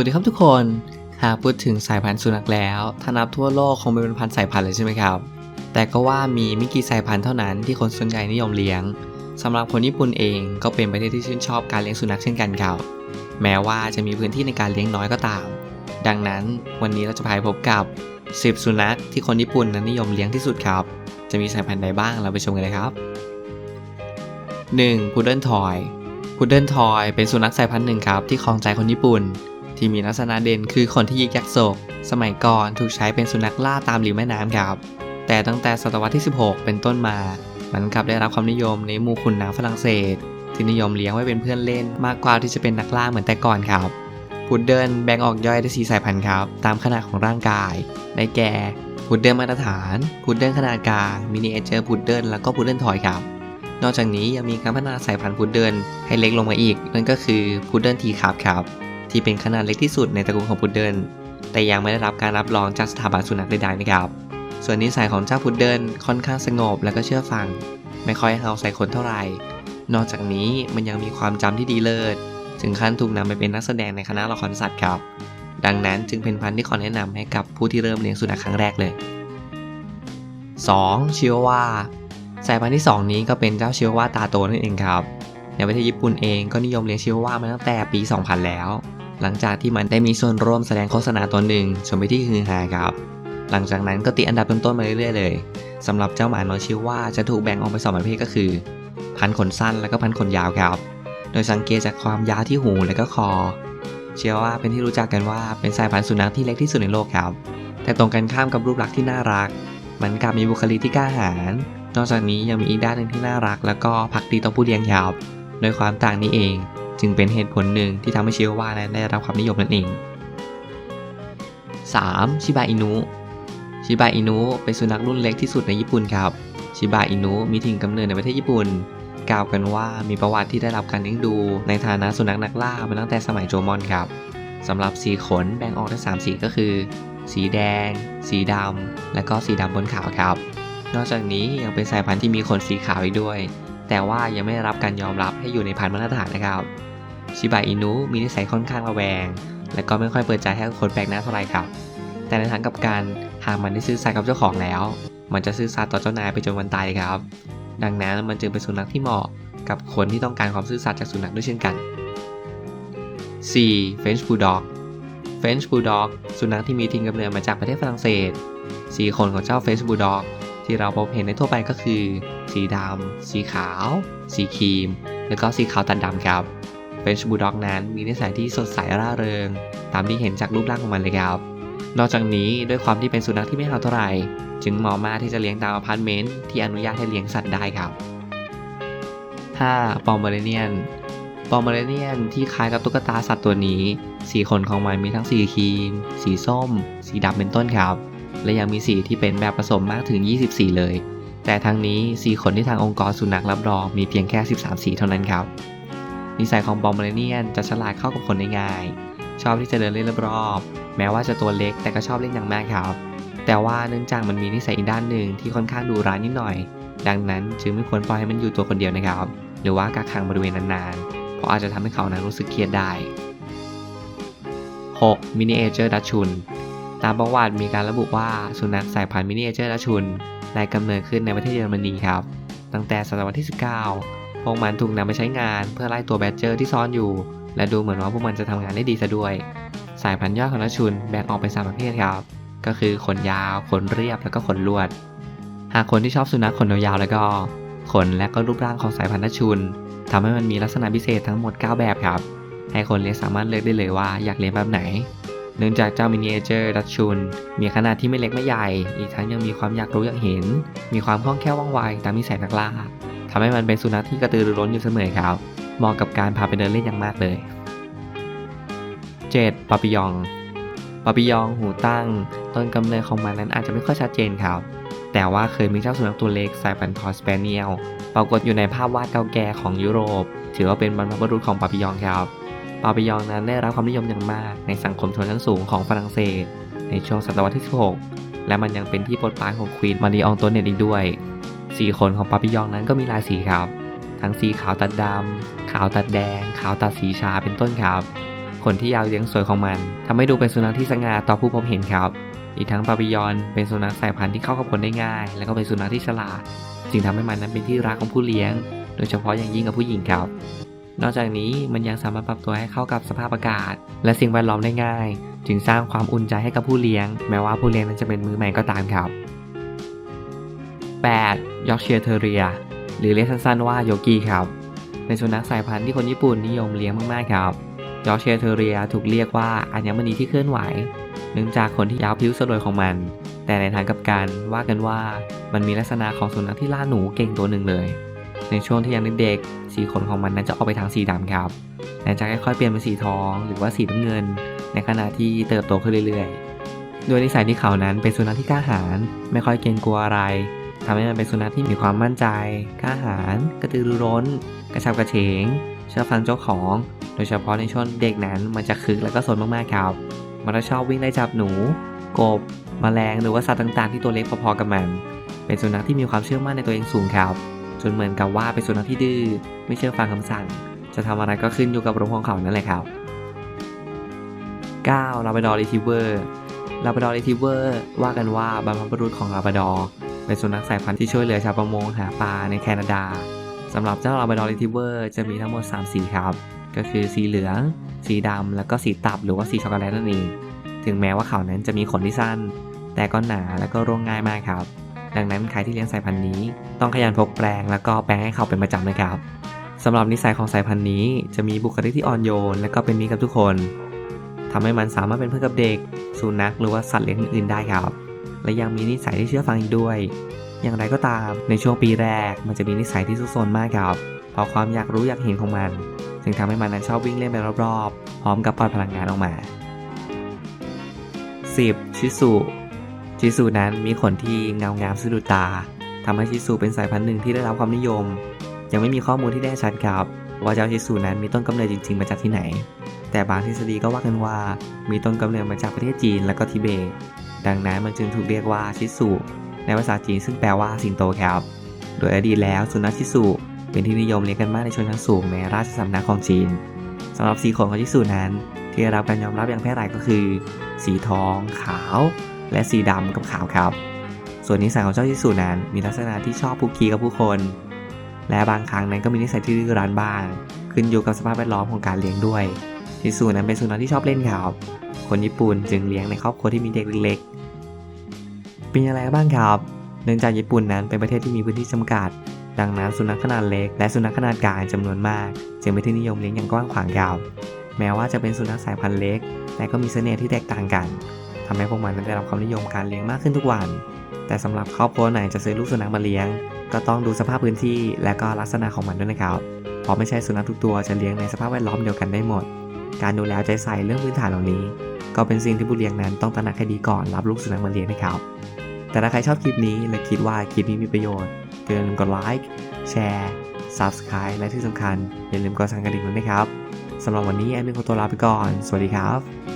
วัสดีครับทุกคน หากพูดถึงสายพันธุ์สุนัขแล้ว ถ้านับทั่วโลกคงเป็นพันสายพันธุ์เลยใช่ไหมครับ แต่ก็ว่ามีไม่กี่สายพันธุ์เท่านั้นที่คนส่วนใหญ่นิยมเลี้ยงสำหรับคนญี่ปุ่นเองก็เป็นประเทศที่ชื่นชอบการเลี้ยงสุนัขเช่นกันครับ แม้ว่าจะมีพื้นที่ในการเลี้ยงน้อยก็ตาม ดังนั้นวันนี้เราจะพาไปพบกับ 10 สุนัขที่คนญี่ปุ่นนั้นนิยมเลี้ยงที่สุดครับ จะมีสายพันธุ์ใดบ้างเราไปชมกันเลยครับ 1. พุดเดิลทอยพุดเดิลทอยเป็นสุนัขสายพันธุ์หนึ่งครับที่ครองใจคนญี่ปุ่น ที่มีลักษณะเด่นคือขนที่ยิกยักษ์โศก สมัยก่อนถูกใช้เป็นสุนัขล่าตามริมแม่น้ำครับ แต่ตั้งแต่ศตวรรษที่ 16 เป็นต้นมา มันกลับได้รับความนิยมในหมู่ขุนนางฝรั่งเศส ที่นิยมเลี้ยงไว้เป็นเพื่อนเล่นมากกว่าที่จะเป็นนักล่าเหมือนแต่ก่อนครับพุดเดิลแบ่งออกย่อยได้สีสายพันธุ์ครับ ตามขนาดของร่างกาย ได้แก่พุดเดิลมาตรฐาน พุดเดิลขนาดกลาง มินิเอเจอร์พุดเดิลแล้วก็พุดเดิลทอยครับ นอกจากนี้ยังมีการพัฒนาสายพันธุ์พุดเดิลให้เล็กลงมาอีก นั่นก็คือพุดเดิลทีคาร์ครับ ที่เป็นขนาดเล็กที่สุดในตระกูลของพุดเดิลแต่ยังไม่ได้รับการรับรองจากสถาบันสุนัขใดๆนะครับ ส่วนนิสัยของเจ้าพุดเดิลค่อนข้างสงบและก็เชื่อฟัง ไม่ค่อยเห่าใส่คนเท่าไหร่ นอกจากนี้มันยังมีความจำที่ดีเลิศ ถึงขั้นถูกนำไปเป็นนักแสดงในคณะละครสัตว์ครับ ดังนั้นจึงเป็นพันธุ์ที่ขอแนะนำให้กับผู้ที่เริ่มเลี้ยงสุนัขครั้งแรกเลย 2. ชิวาวาสายพันธุ์ที่ 2 นี้ก็เป็นเจ้าชิวาวาตาโตนั่นเองครับ ในประเทศญี่ปุ่นเองก็นิยมเลี้ยงชิวาวามาตั้งแต่ปี 2000 แล้ว หลังจากที่มันได้มีส่วนร่วมแสดงโฆษณาตัวหนึ่งชมไปที่ฮือฮาครับ หลังจากนั้นก็ติดอันดับต้นๆมาเรื่อยๆเลยสำหรับเจ้าหมาน้อยชิวาวาจะถูกแบ่งออกเป็นสองประเภทก็คือ พันขนสั้นและก็พันขนยาวครับ โดยสังเกตจากความยาวที่หูและก็คอ เชื่อว่าเป็นที่รู้จักกันว่าเป็นสายพันธุ์สุนัขที่เล็กที่สุดในโลกครับ แต่ตรงกันข้ามกับรูปลักษณ์ที่น่ารัก มันกลับมีบุคลิกที่กล้าหาญนอกจากนี้ยังมีอีกด้านหนึ่งที่น่ารัก แล้วก็พักดีต่อผู้เลี้ยงครับ โดยความต่างนี้เอง จึงเป็นเหตุผลหนึ่งที่ทำให้ชิวาวานั้นได้รับความนิยมนั่นเอง 3. ชิบะอินุชิบะอินุเป็นสุนัขรุ่นเล็กที่สุดในญี่ปุ่นครับ ชิบะอินุมีถิ่นกำเนิดในประเทศญี่ปุ่น กล่าวกันว่ามีประวัติที่ได้รับการเลี้ยงดู ในฐานะสุนัขนักล่ามาตั้งแต่สมัยโจมอนครับสำหรับสีขนแบ่งออกเป็น3สีก็คือ สีแดง สีดำและก็สีดำบนขาวครับ นอกจากนี้ยังเป็นสายพันธุ์ที่มีขนสีขาวอีกด้วย แต่ว่ายังไม่ได้รับการยอมรับให้อยู่ในพันธุ์มาตรฐานนะครับ ชิบะอินุมีนิสัยค่อนข้างระแวง และก็ไม่ค่อยเปิดใจให้คนแปลกหน้าเท่าไหร่ครับ แต่ในทางกับกันหากมันได้ซื่อสัตย์กับเจ้าของแล้ว มันจะซื่อสัตย์ต่อเจ้านายไปจนวันตายครับ ดังนั้นมันจึงเป็นสุนัขที่เหมาะกับคนที่ต้องการความซื่อสัตย์จากสุนัขด้วยเช่นกัน 4. French Bulldog French Bulldog สุนัขที่มีถิ่นกำเนิดมาจากประเทศฝรั่งเศส สีขนของเจ้า French Bulldog ที่เราพบเห็นในทั่วไปก็คือ สีดำ สีขาว สีครีม และก็สีขาวตัดดำครับ French Bulldog นั้นมีนิสัยที่สดใสร่าเริง ตามที่เห็นจากรูปร่างของมันเลยครับ นอกจากนี้ด้วยความที่เป็นสุนัขที่ไม่เห่าเท่าไหร่ จึงเหมาะมากที่จะเลี้ยงตามอพาร์ตเมนต์ที่อนุญาตให้เลี้ยงสัตว์ได้ครับ 5. ปอมเบอเรเนียนปอมเบอเรเนียนที่คล้ายกับตุ๊กตาสัตว์ตัวนี้ สีขนของมันมีทั้งสีครีม สีส้ม สีดำเป็นต้นครับ และยังมีสีที่เป็นแบบผสมมากถึง 20 สีเลย แต่ทั้งนี้สีขนที่ทางองค์กรสุนัขรับรองมีเพียงแค่ 13 สีเท่านั้นครับ นิสัยของปอมเบอเรเนียนจะฉลาดเข้ากับคนได้ง่าย ชอบที่จะเดินเล่นรอบๆแม้ว่าจะตัวเล็กแต่ก็ชอบเล่นอย่างมากครับ แต่ว่าเนื่องจากมันมีนิสัยอีกด้านหนึ่งที่ค่อนข้างดูร้ายนิดหน่อย ดังนั้นจึงไม่ควรปล่อยให้มันอยู่ตัวคนเดียวนะครับ หรือว่ากักขังบริเวณนานๆ เพราะอาจจะทำให้เขานั้นรู้สึกเครียดได้ 6. มินิเอเจอร์ดัชชุน ตามประวัติมีการระบุว่าสุนัขสายพันธุ์มินิเอเจอร์ดัชชุนได้กำเนิดขึ้นในประเทศเยอรมนีครับ ตั้งแต่ศตวรรษที่ 19 พวกมันถูกนำไปใช้งานเพื่อไล่ตัวแบดเจอร์ที่ซ่อนอยู่ และดูเหมือนว่าพวกมันจะทำงานได้ดีซะด้วย สายพันธุ์ย่อยของดัชชุนแบ่งออกเป็นสามประเภทครับ ก็คือขนยาว ขนเรียบ แล้วก็ขนลวด หากคนที่ชอบสุนัขขนยาวแล้วก็ ขนและก็รูปร่างของสายพันธุ์ดัชชุนทำให้มันมีลักษณะพิเศษทั้งหมด 9 แบบครับ ให้คนเลี้ยงสามารถเลือกได้เลยว่าอยากเลี้ยงแบบไหน เนื่องจากเจ้ามินิเอเจอร์ดัชชุน มีขนาดที่ไม่เล็กไม่ใหญ่ อีกทั้งยังมีความอยากรู้อยากเห็น มีความคล่องแคล่วว่องไวตามนิสัยนักล่าทำให้มันเป็นสุนัขที่กระตือรือร้นอยู่เสมอครับเหมาะกับการพาไปเดินเล่นอย่างมากเลย 7. ปาปิยอง ปาปิยองหูตั้ง ต้นกำเนิดของมันนั้นอาจจะไม่ค่อยชัดเจนครับ แต่ว่าเคยมีเจ้าสุนัขตัวเล็กสายพันธุ์ทอสเปเนียล ปรากฏอยู่ในภาพวาดเก่าแก่ของยุโรป ถือว่าเป็นบรรพบุรุษของปาปิยองครับ ปาปิยองนั้นได้รับความนิยมอย่างมากในสังคมชนชั้นสูงของฝรั่งเศส ในช่วงศตวรรษที่ 16 และมันยังเป็นที่โปรดปรานของควีนมารีอองโตเนตอีกด้วย สีขนของปาปิยองนั้นก็มีหลายสีครับ ทั้งสีขาวตัดดำขาวตัดแดง ขาวตัดสีชาเป็นต้นครับขนที่ยาวเลี้ยงสวยของมันทำให้ดูเป็นสุนัขที่สง่าต่อผู้พบเห็นครับ อีกทั้งปาปิยอนเป็นสุนัขสายพันธุ์ที่เข้ากับคนได้ง่าย และก็เป็นสุนัขที่ฉลาด จึงทำให้มันนั้นเป็นที่รักของผู้เลี้ยง โดยเฉพาะอย่างยิ่งกับผู้หญิงครับ นอกจากนี้มันยังสามารถปรับตัวให้เข้ากับสภาพอากาศ และสิ่งแวดล้อมได้ง่าย จึงสร้างความอุ่นใจให้กับผู้เลี้ยง แม้ว่าผู้เลี้ยงนั้นจะเป็นมือใหม่ก็ตามครับ 8. ยอร์กเชียร์เทเรียหรือเรียกสั้นๆว่าโยกิครับ เป็นสุนัขสายพันธุ์ที่คนญี่ปุ่นนิยมเลี้ยงมากๆครับยอร์กเชียร์เทเรียถูกเรียกว่าอัญมณีที่เคลื่อนไหว เนื่องจากขนที่ยาวพริ้วสลวยของมัน แต่ในทางกับกันว่ากันว่ามันมีลักษณะของสุนัขที่ล่าหนูเก่งตัวหนึ่งเลย ในช่วงที่ยังเด็กๆสีขนของมันนั้นจะออกไปทางสีดำครับและจะค่อยๆเปลี่ยนเป็นสีทองหรือว่าสีน้ำเงิน ในขณะที่เติบโตขึ้นเรื่อยๆด้วยนิสัยที่เขานั้นเป็นสุนัขที่กล้าหาญไม่ค่อยเกรงกลัวอะไรทำให้มันเป็นสุนัขที่มีความมั่นใจกล้าหาญกระตือรือร้น กระฉับกระเฉง เชื่อฟังเจ้าของ โดยเฉพาะในช่วงเด็กนั้นมันจะคึกและก็สนมากๆครับ มันจะชอบวิ่งไล่จับหนู กบแมลงหรือว่าสัตว์ต่างๆ ที่ตัวเล็กพอๆกับมัน เป็นสุนัขที่มีความเชื่อมั่นในตัวเองสูงครับ จนเหมือนกับว่าเป็นสุนัขที่ดื้อไม่เชื่อฟังคำสั่ง จะทำอะไรก็ขึ้นอยู่กับรมของเขานั่นแหละครับ 9. ลาบ r ดอร์ r ี t ีเวอร์ลาบ r ดอร์ r ี t ีเวอร์ว่ากันว่าบรรพบุรุษของลาบ r ดอร์เป็นสุนัขสายพันธุ์ที่ช่วยเหลือชาวประมงหาปลาในแคนาดาสำหรับเจ้าลาบ r ดอร์ r ี t ีเวอร์จะมีทั้งหมด 3 สีครับ ก็คือสีเหลือง สีดำแล้วก็สีตับหรือว่าสีช็อกโกแลตนั่นเอง ถึงแม้ว่าเขานั้นจะมีขนที่สั้น แต่ก็หนาและก็ร่วงง่ายมากครับ ดังนั้นใครที่เลี้ยงสายพันธุ์นี้ ต้องขยันพกแปรงแล้วก็แปรงให้เขาเป็นประจำเลยครับสำหรับนิสัยของสายพันธุ์นี้ จะมีบุคลิกที่อ่อนโยน และก็เป็นมิตรกับทุกคนทำให้มันสามารถเป็นเพื่อนกับเด็ก สุนัขหรือว่าสัตว์เลี้ยงอื่นๆได้ครับ และยังมีนิสัยที่เชื่อฟังอีกด้วย อย่างไรก็ตามในช่วงปีแรกมันจะมีนิสัยที่ซุกซนมากครับเพราะความอยากรู้อยากเห็นของมันจึงทำให้มันนั้นชอบวิ่งเล่นไปรอบๆพร้อมกับปล่อยพลังงานออกมา 10. ชิสุ ชิสุนั้นมีขนที่เงางามสะดุดตาทำให้ชิสุเป็นสายพันธุ์หนึ่งที่ได้รับความนิยม ยังไม่มีข้อมูลที่แน่ชัดครับ ว่าเจ้าชิสุนั้นมีต้นกำเนิดจริง ๆ มาจากที่ไหน แต่บางทฤษฎีก็ว่ากันว่า มีต้นกำเนิดมาจากประเทศจีนและก็ทิเบต ดังนั้นมันจึงถูกเรียกว่าชิสุในภาษาจีนซึ่งแปลว่าสิงโตครับ โดยอดีตแล้วสุนัขชิสุเป็นที่นิยมเลี้ยงกันมากในชนชั้นสูงในราชสำนักของจีนสำหรับสีขนของชิสุนั้น ที่ได้รับการยอมรับอย่างแพร่หลายก็คือ สีทอง ขาว และสีดำกับขาวครับ ส่วนนิสัยของเจ้าชิสุนั้นมีลักษณะที่ชอบพูกคีกับผู้คน และบางครั้งนั้นก็มีนิสัยที่ดื้อรั้นบ้าง ขึ้นอยู่กับสภาพแวดล้อมของการเลี้ยงด้วยชิสุนั้นเป็นสุนัขที่ชอบเล่นครับ คนญี่ปุ่นจึงเลี้ยงในครอบครัวที่มีเด็กเล็กๆ เป็นยังไงบ้างครับ เนื่องจากญี่ปุ่นนั้นเป็นประเทศที่มีพื้นที่จำกัด ดังนั้นสุนัขขนาดเล็ก และสุนัขขนาดกลางจำนวนมาก จึงเป็นที่นิยมเลี้ยงอย่างกว้างขวางครับแม้ว่าจะเป็นสุนัขสายพันธุ์เล็ก แต่ก็มีเสน่ห์ที่แตกต่างกัน ทำให้พวกมันได้รับความนิยมการเลี้ยงมากขึ้นทุกวัน แต่สำหรับครอบครัวไหนจะซื้อลูกสุนัขมาเลี้ยง ก็ต้องดูสภาพพื้นที่และก็ลักษณะของมันด้วยนะครับเพราะไม่ใช่สุนัขทุกตัวจะเลี้ยงในสภาพแวดล้อมเดียวกันได้หมด การดูแลใจใส่เรื่องพื้นฐานเหล่านี้ ก็เป็นสิ่งที่ผู้เลี้ยงนั้นต้องตระหนักให้ดีก่อนรับลูกสุนัขมาเลี้ยงนะครับ แต่ถ้าใครชอบคลิปนี้และคิดว่าคลิปนี้มีประโยชน์อย่าลืมกดไลค์แชร์ Subscribe และที่สำคัญอย่าลืมกดสั่นกระดิ่งด้วยนะครับสำหรับวันนี้แอดมินขอตัวลาไปก่อน สวัสดีครับ